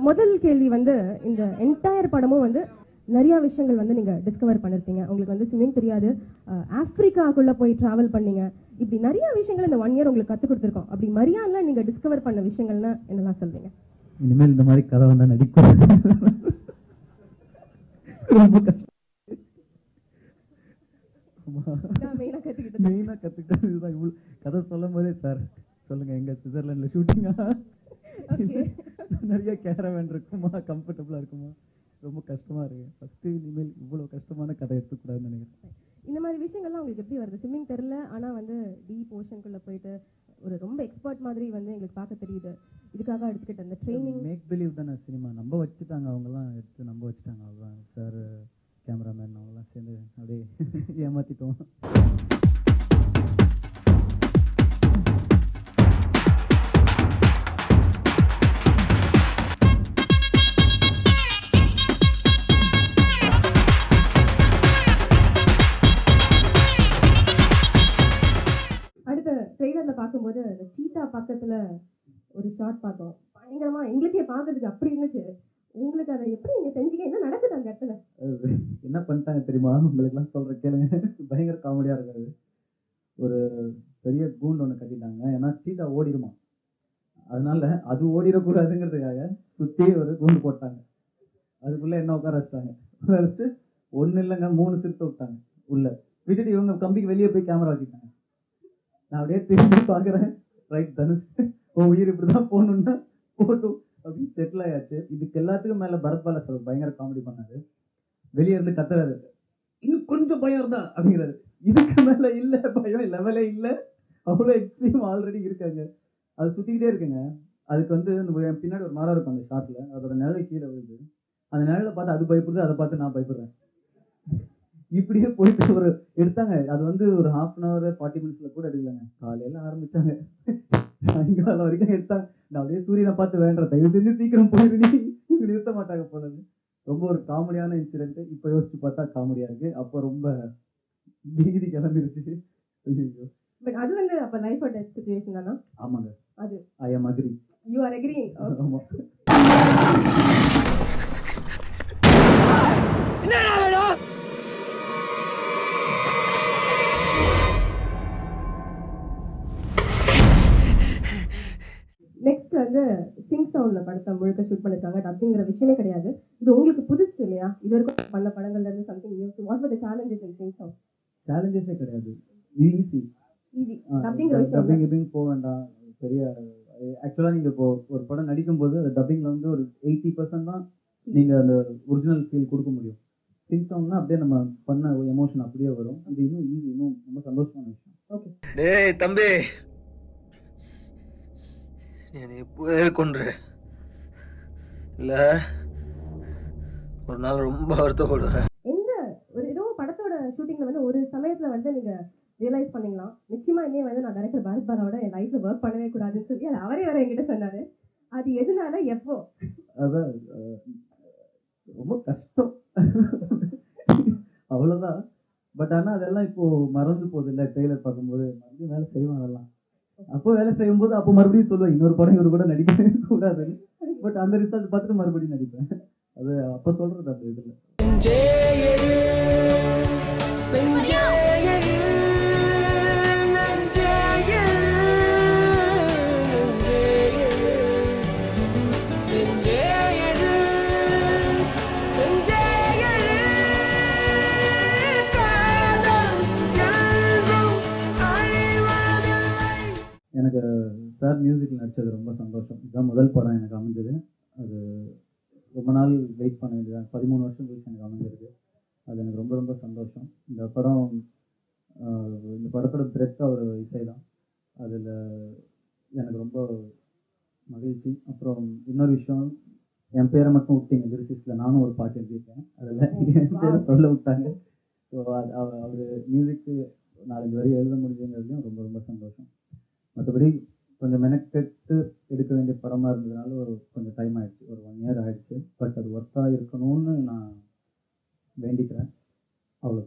முதல் கேள்வி வந்து இந்த என்டையர் படமும் வந்து நிறைய விஷயங்கள் வந்து நீங்க டிஸ்கவர் பண்ணிருப்பீங்க. உங்களுக்கு வந்து ஸ்விம்மிங் தெரியாது. அஹ், ஆப்பிரிக்காக்குள்ள போய் டிராவல் பண்ணீங்க. இப்படி நிறைய விஷயங்கள் இந்த ஒன் இயர் உங்களுக்கு கத்து கொடுத்துருக்கோம். அப்படி மரியாதை நீங்க டிஸ்கவர் பண்ண விஷயங்கள்னா என்னெல்லாம் சொல்வீங்க? இனிமேல் இந்த மாதிரி கதை வந்தா நடிக்கும். ரொம்ப கஷ்டம். மெயினாக கற்றுக்கிட்டது இதுதான். இவ்வளோ கதை சொல்லும் போதே சார் சொல்லுங்க எங்க சுவிட்சர்லாண்டில் ஷூட்டிங்கா. நிறைய கேரவேன் இருக்குமா? கம்ஃபர்டபுளாக இருக்குமா? ரொம்ப கஷ்டமா இருக்கு. ஃபர்ஸ்ட் இனிமேல் இவ்வளோ கஷ்டமான கதை எடுத்துக்கூடாதுன்னு நினைக்கிறேன். இந்த மாதிரி விஷயங்கள்லாம் உங்களுக்கு எப்படி வருது? ஸ்விம்மிங் தெரியல ஆனா வந்து டீப் ஓஷனுக்குள்ள போயிட்டு ஒரு ரொம்ப எக்ஸ்பர்ட் மாதிரி வந்து எங்களுக்கு பார்க்க தெரியுது. இதுக்காக எடுத்துக்கிட்ட அந்த ட்ரைனிங் மேக் பிலீவ் தானே சினிமா? நம்ப வச்சுட்டாங்க அவங்கெல்லாம் எடுத்து நம்ப வச்சுட்டாங்க. அவ்வளோதான் சார் கேமராமேன் அவங்கெல்லாம் சேர்ந்து அப்படியே ஏமாத்திட்டோம். பார்க்கும்போது அந்த சீட்டா பக்கத்தில் ஒரு ஷார்ட் பார்த்தோம். பயங்கரமாக எங்களுக்கே பார்க்கறதுக்கு அப்படி இருந்துச்சு. உங்களுக்கு அதை எப்படி நீங்கள் செஞ்சீங்க? என்ன நடக்குது அந்த இடத்துல? என்ன பண்ணிட்டாங்க தெரியுமா? உங்களுக்குலாம் சொல்கிற கேளுங்க. பயங்கர காமெடியாக இருக்காது ஒரு பெரிய கூண்டு ஒன்று கட்டிட்டாங்க. ஏன்னா சீட்டா ஓடிடுமா அதனால அது ஓடிடக்கூடாதுங்கிறதுக்காக சுற்றி ஒரு கூண்டு போட்டாங்க. அதுக்குள்ளே என்ன உட்கார வச்சிட்டாங்க? உட்கார வச்சுட்டு ஒன்றும் இல்லைங்க மூணு சிறுத்தை விட்டாங்க. உள்ள. விட்டுட்டு இவங்க கம்பிக்கு வெளியே போய் கேமரா வச்சுட்டாங்க நான் அப்படியே திரும்பி பார்க்குறேன். ரைட் தனுஷ் ஓ உயிர் இப்படி தான் போகணுன்னா போட்டும் அப்படின்னு செட்டில் ஆயாச்சு. இதுக்கு எல்லாத்துக்கும் மேலே பரத் பாலா சார் பயங்கர காமெடி பண்ணாரு. வெளியே இருந்து கத்துறாரு. இன்னும் கொஞ்சம் பயம் இருந்தா? அப்படிங்கிறாரு. இதுக்கு மேலே இல்லை பயம் லெவலே இல்லை. அவ்வளோ எக்ஸ்ட்ரீம் ஆல்ரெடி இருக்காங்க. அது சுற்றிக்கிட்டே இருக்குங்க. அதுக்கு வந்து என் பின்னாடி ஒரு மரம் இருக்கும் அந்த ஷாட்டில் அதோட நிழல் கீழே விழுது. அந்த நிழலை பார்த்து அது பயப்படுது அதை பார்த்து நான் பயப்படுறேன். இப்படியே போயிட்டு ஒரு எடுத்தாங்க. அது வந்து ஒரு ஹாஃப் அன் ஹவர் ஃபார்ட்டி மினிட்ஸ்ல கூட எடுக்கலங்க. காலையில ஆரம்பிச்சாங்க. சாயங்காலம் வரைக்கும் எடுத்தாங்க. நான் அப்படியே சூரியனை பார்த்து வேண்டேன் தயவு செஞ்சு சீக்கிரம் போயிரு நீ. இப்படி நிறுத்த மாட்டாங்க போனது ரொம்ப ஒரு காமெடியான இன்சிடென்ட் இப்போ யோசிச்சு பார்த்தா காமெடியா இருக்கு. அப்போ ரொம்ப பீதி கிளம்பிருச்சு. ஐயோ பட் அது வந்து அப்ப லைஃப் அண்ட் டெத் சுச்சுவேஷன் தானா? ஆமாங்க. அது. I am agree you are agreeing ஆமா. வந்து சிங் சவுண்ட்ல படத்தை முழுக்க ஷூட் பண்ணிருக்காங்க. அப்படிங்கிற விஷயமே கிடையாது. இது உங்களுக்கு புதுசு இல்லையா? இது வரைக்கும் பண்ண படங்கள்ல இருந்து something news what were the challenges in sync sound சேலஞ்சஸே கிடையாது. இது ஈஸி ஈஸி அப்படிங்கிற விஷயம் டப்பிங் கிப்பிங் போக வேண்டாம். பெரிய ஆக்சுவலாக நீங்கள் இப்போ ஒரு படம் நடிக்கும்போது அந்த டப்பிங்கில் வந்து ஒரு எயிட்டி பர்சன்ட் தான் நீங்கள் அந்த ஒரிஜினல் ஃபீல் கொடுக்க முடியும். சிங் சாங்னா அப்படியே நம்ம பண்ண எமோஷன் அப்படியே வரும். இது இன்னும் ஈஸி இன்னும் ரொம்ப சந்தோஷமான விஷயம். டேய் தம்பி. என்னை இப்பவே கொன்று. இல்ல ஒரு நாள் ரொம்ப வருத்தப்படுவேன். எந்த ஒரு ஏதோ படத்தோட ஷூட்டிங்ல வந்து ஒரு சமயத்துல வந்து நீங்க ரியலைஸ் பண்ணீங்களா? நிச்சயமா இனிமே வந்து நான் டைரக்டர் பாரத் பாலாவோட என் லைஃப்ல ஒர்க் பண்ணவே கூடாதுன்னு சொல்லி அது அவரே வேற என்கிட்ட சொன்னாரு. அது எதனால எப்போ? அதான் ரொம்ப கஷ்டம். அவ்வளோதான் பட் ஆனால் அதெல்லாம் இப்போ மறந்து போகுது இல்லை ட்ரெய்லர் பார்க்கும்போது. மறுபடியும் வேலை அதெல்லாம் அப்போ வேலை செய்யும்போது அப்போ மறுபடியும் சொல்லுவேன். இன்னொரு படம் இவர் கூட நடிக்கவே கூடாது பட் அந்த ரிசல்ட் பார்த்துட்டு மறுபடியும் நடிப்பேன். அது அப்போ சொல்றது அந்த இதில். சார் மியூசிக்கில் நடிச்சது ரொம்ப சந்தோஷம். இதுதான் முதல் படம் எனக்கு அமைஞ்சது. அது ரொம்ப நாள் வெயிட் பண்ண வேண்டியது பதிமூணு வருஷம் கழிச்சு எனக்கு அமைஞ்சிருக்கு. அது எனக்கு ரொம்ப ரொம்ப சந்தோஷம். இந்த படம் இந்த படத்தோட பிரெத் அவர் இசை தான் அதில் எனக்கு ரொம்ப மகிழ்ச்சி. அப்புறம் இன்னொரு விஷயம் என் பேரை மட்டும் விட்டீங்க லிரிசிஸில் நானும் ஒரு பாட்டு எழுதியிருக்கேன். அதில் என் பேரை சொல்ல விட்டாங்க. ஸோ அவர் மியூசிக்கு நாலஞ்சு வரி எழுத முடியுங்கிறதுலையும் ரொம்ப ரொம்ப சந்தோஷம் மற்றபடி கொஞ்சம் மெனக்கெட்டு எடுக்க வேண்டிய படமாக இருந்ததுனால ஒரு கொஞ்சம் டைம் ஆயிடுச்சு ஒரு ஒன் இயர் ஆயிடுச்சு பட் அது ஒர்த்தாக இருக்கணும்னு நான் வேண்டிக்கிறேன். அவ்வளோ